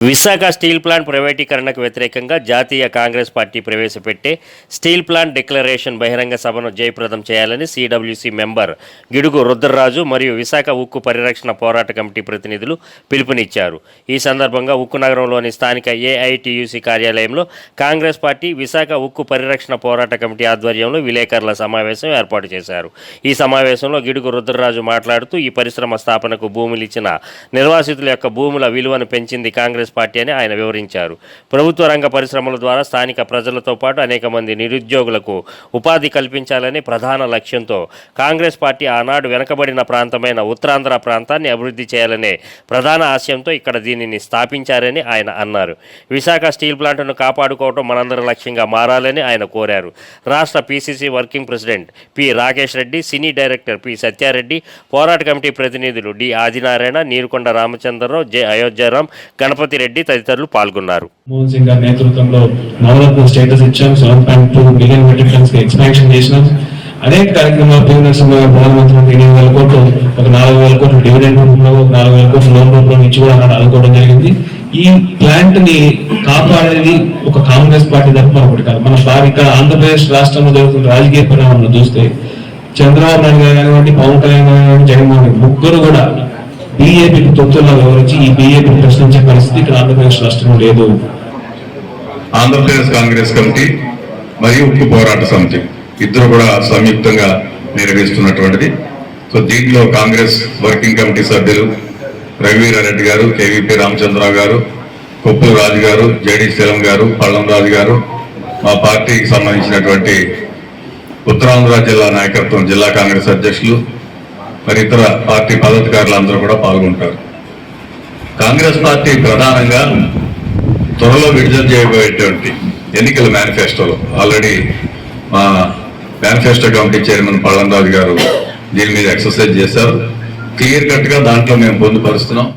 Visakha steel plant ప్రైవేటీకరణకు వ్యతిరేకంగా జాతీయ కాంగ్రెస్ పార్టీ ప్రవేశపెట్టే స్టీల్ ప్లాంట్ డిక్లరేషన్ బహిరంగ సభను జయప్రదం చేయాలని సిడబ్ల్యూసీ మెంబర్ గిడుగు రుద్రరాజు మరియు విశాఖ ఉక్కు పరిరక్షణ పోరాట కమిటీ ప్రతినిధులు పిలుపునిచ్చారు. ఈ సందర్భంగా ఉక్కు నగరంలోని స్థానిక ఏఐటియుసి కార్యాలయంలో కాంగ్రెస్ పార్టీ విశాఖ ఉక్కు పరిరక్షణ పోరాట కమిటీ ఆధ్వర్యంలో విలేకరుల సమావేశం ఏర్పాటు చేశారు. ఈ సమావేశంలో గిడుగు రుద్రరాజు మాట్లాడుతూ ఈ పరిశ్రమ స్థాపనకు భూములు ఇచ్చిన నిర్వాసితుల యొక్క భూముల విలువను పెంచింది కాంగ్రెస్ పార్టీ అని ఆయన వివరించారు. ప్రభుత్వ రంగ పరిశ్రమల ద్వారా స్థానిక ప్రజలతో పాటు అనేక మంది నిరుద్యోగులకు ఉపాధి కల్పించాలని ప్రధాన లక్ష్యంతో కాంగ్రెస్ పార్టీ ఆనాడు వెనకబడిన ప్రాంతమైన ఉత్తరాంధ్ర ప్రాంతాన్ని అభివృద్ధి చేయాలనే ప్రధాన ఆశయంతో ఇక్కడ దీనిని స్థాపించారని ఆయన అన్నారు. విశాఖ స్టీల్ ప్లాంట్ను కాపాడుకోవడం మనందరి లక్ష్యంగా మారాలని ఆయన కోరారు. రాష్ట్ర PCC working president P Rakesh Reddy cine director P Satya Reddy పోరాట కమిటీ ప్రతినిధులు డి ఆదినారాయణ నీరుకొండ రామచంద్రరావు జె అయోధ్యారాం గణపతి రెడ్డి తదితరులు పాల్గొన్నారు. మన్మోహన్ సింగ్ గారి నేతృత్వంలో నవరత్న స్టేటస్ ఇచ్చాం. Seven point two million metric tons expansion చేసినాం. అనేక కార్యక్రమాలు పివి నరసింహ ప్రధానమంత్రి ఎనిమిది వేల కోట్లు ఒక నాలుగు వేల కోట్లు డివిడెండ్ రూపంలో ఒక నాలుగు వేల కోట్లు లోన్ రూపంలో ఇచ్చి కూడా అన్నాడు. అనుకోవడం జరిగింది. ఈ ప్లాంట్ని కాపాడేది ఒక కాంగ్రెస్ పార్టీ తప్ప ఒకటి కాదు. మన భారత ఇక్కడ ఆంధ్రప్రదేశ్ రాష్ట్రంలో జరుగుతున్న రాజకీయ పరిణామాలను చూస్తే చంద్రబాబు నాయుడు గారు కానివ్వండి పవన్ కళ్యాణ్ గారు కానివ్వండి జగన్మోహన్ ముగ్గురు కూడా బీఏపీకి తొత్తుల్లో వివరించి ఈ బీఏపీని ప్రశ్నించే పరిస్థితి ఇక్కడ ఆంధ్రప్రదేశ్ రాష్ట్రంలో లేదు. ఆంధ్రప్రదేశ్ కాంగ్రెస్ కమిటీ మరియు ఉక్కు పోరాట సమితి ఇద్దరు కూడా సంయుక్తంగా నిర్వహిస్తున్నటువంటిది. సో దీంట్లో కాంగ్రెస్ వర్కింగ్ కమిటీ సభ్యులు రఘువీరారెడ్డి గారు కేవీపీ రామచంద్రరావు గారు కొప్పుల రాజు గారు జేడి శీలం గారు పళ్ళం రాజు గారు మా పార్టీకి సంబంధించినటువంటి ఉత్తరాంధ్ర జిల్లా నాయకత్వం జిల్లా కాంగ్రెస్ అధ్యక్షులు మరి ఇతర పార్టీ పదాధికారులు అందరూ కూడా పాల్గొంటారు. కాంగ్రెస్ పార్టీ ప్రధానంగా త్వరలో విడుదల చేయబోయేటువంటి ఎన్నికల మేనిఫెస్టోలో ఆల్రెడీ మా మేనిఫెస్టో కమిటీ చైర్మన్ పళ్ళంరాజు గారు దీని మీద ఎక్సర్సైజ్ చేశారు. క్లియర్ కట్గా దాంట్లో మేము పొందుపరుస్తున్నాం.